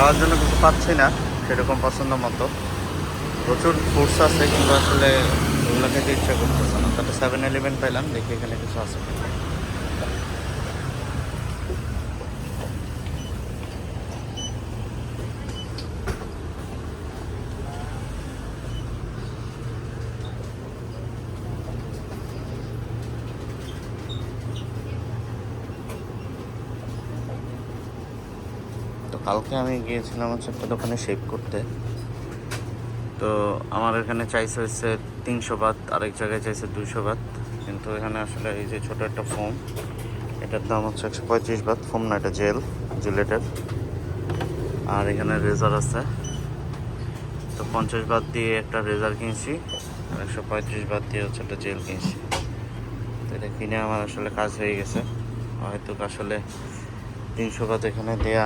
খাওয়ার জন্য কিছু পাচ্ছি না, সেরকম পছন্দ মতো। প্রচুর ফ্রুটস আছে, কিন্তু আসলে ওগুলো খেতে ইচ্ছা করতেছে না। তাহলে সেভেন ইলেভেন পেলাম দেখি এখানে কিছু আছে কালকে আমি গিয়েছিলাম হচ্ছে একটা দোকানে শেভ করতে। তো আমার এখানে চাইছে হচ্ছে তিনশো বাত, আরেক জায়গায় চাইছে দুশো বাত। কিন্তু এখানে আসলে এই যে ছোটো একটা ফোম এটার দাম হচ্ছে একশো পঁয়ত্রিশ বাত। ফোম না, এটা জেল জুলেটের আর এখানে রেজার আছে। তো পঞ্চাশ বাত দিয়ে একটা রেজার কিনছি একশো পঁয়ত্রিশ বাত দিয়ে হচ্ছে একটা জেল কিনছি। তো এটা কিনে আমার আসলে কাজ হয়ে গেছে। হয়তো আসলে তিনশো বাত এখানে দেয়া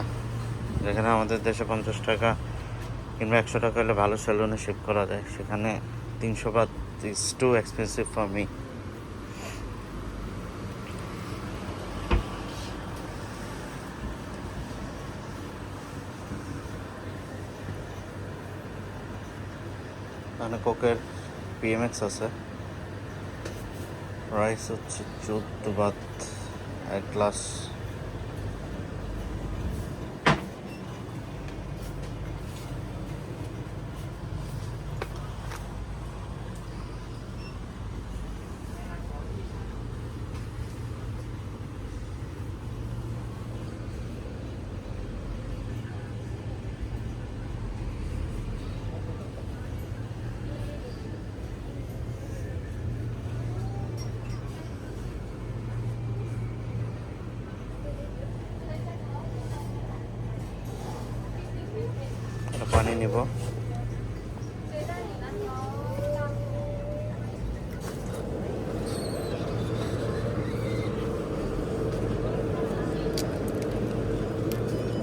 যেখানে আমাদের দেশে পঞ্চাশ টাকা কিংবা একশো টাকা হলে ভালো সেলুনে শেভ করা যায়। সেখানে তিনশো বাদ is too expensive for me এখানে কোকের পিএমএক্স আছে। প্রাইস হচ্ছে চোদ্দ বাদ এক গ্লাস একটা পানি নিব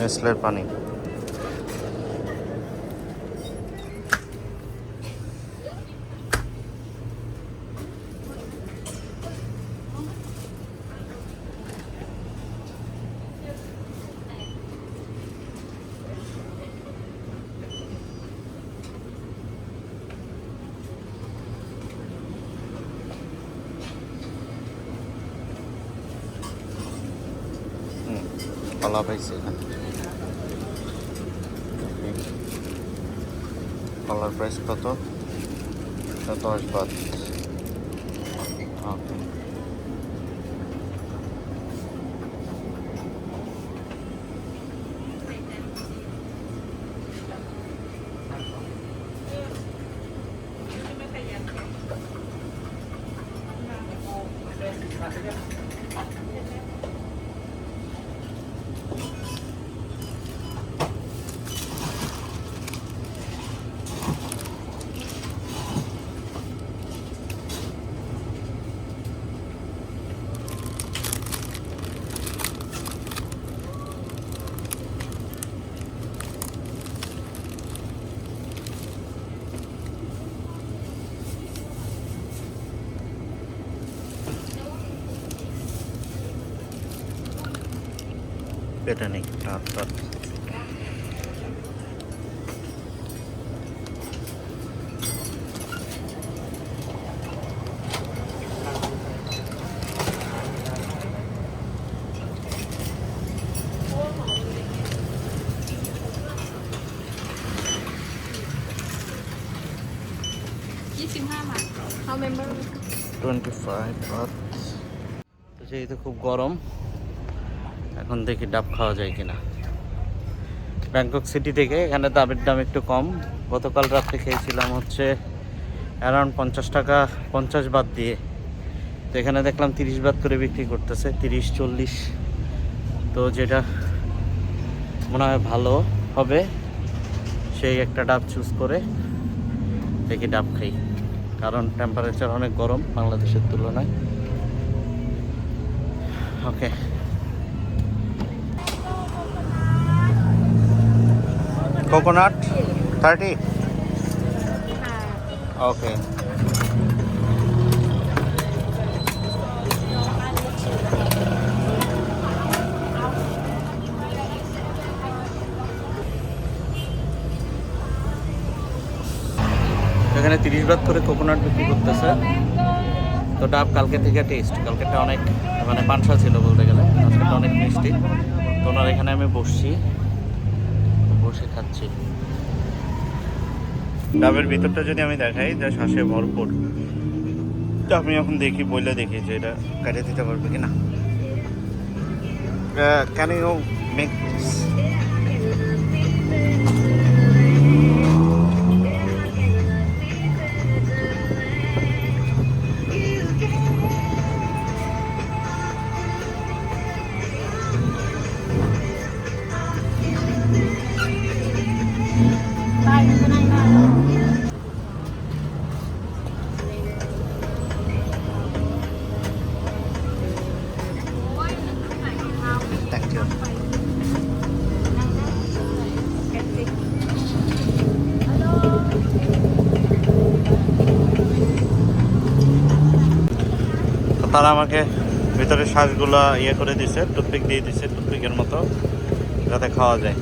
নেসলের পানি। কলা পাইছি এখানে কলার প্রাইস কত এটা দশ বাদ beda nih rapat Twenty-five watts. Jadi ya, itu cukup garam. এখন দেখি ডাব খাওয়া যায় কিনা। ব্যাংকক সিটি থেকে, এখানে ডাবের দাম একটু কম। গতকাল রাত্রে খেয়েছিলাম হচ্ছে অ্যারাউন্ড পঞ্চাশ টাকা, পঞ্চাশ বাদ দিয়ে। তো এখানে দেখলাম তিরিশ বাদ করে বিক্রি করতেছে, তিরিশ, চল্লিশ। তো যেটা মনে হয় ভালো হবে, সেই একটা ডাব চুজ করে দেখি ডাব খাই। কারণ টেম্পারেচার অনেক গরম বাংলাদেশের তুলনায়। ওকে coconut? 30 okay. এখানে তিরিশ ভাত করে কোকোনাট বিক্রি করতেছে। তো ডাব কালকে থেকে টেস্ট কালকেটা অনেক মানে পানসা ছিল বলতে গেলে। আজকেটা অনেক মিষ্টি। তো ওনার এখানে আমি বসছি। বসে খাচ্ছি ডাবের ভিতরটা যদি আমি দেখাই, যা শ্বাসে ভরপুর, তো আমি এখন দেখি, বইলে দেখি যে এটা কাটিয়ে দিতে পারবে কি না ক্যান ইউ মেক তারা আমাকে ভিতরে শ্বাসগুলো ইয়ে করে দিছে, টুথপিক দিয়ে দিছে, টুথপিকের মতো, যাতে খাওয়া যায়।